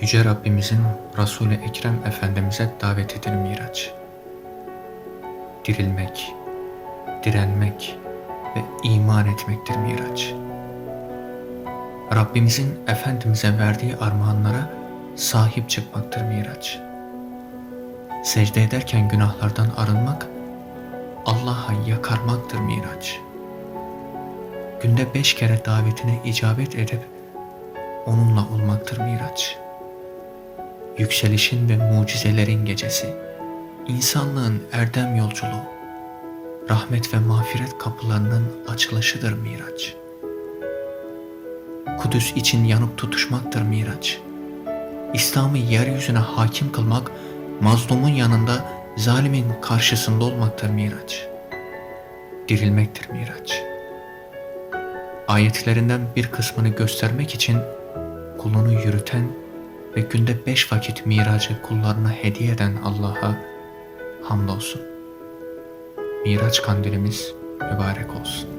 Yüce Rabbimizin Resul-i Ekrem Efendimiz'e davetidir Miraç. Dirilmek, direnmek ve iman etmektir Miraç. Rabbimizin Efendimiz'e verdiği armağanlara sahip çıkmaktır Miraç. Secde ederken günahlardan arınmak, Allah'a yakarmaktır Miraç. Günde beş kere davetine icabet edip onunla olmaktır Miraç. Yükselişin ve mucizelerin gecesi, insanlığın erdem yolculuğu, rahmet ve mağfiret kapılarının açılışıdır Miraç. Kudüs için yanıp tutuşmaktır Miraç. İslam'ı yeryüzüne hakim kılmak, mazlumun yanında zalimin karşısında olmaktır Miraç. Dirilmektir Miraç. Ayetlerinden bir kısmını göstermek için kulunu yürüten ve günde beş vakit miracı kullarına hediye eden Allah'a hamdolsun. Miraç kandilimiz mübarek olsun.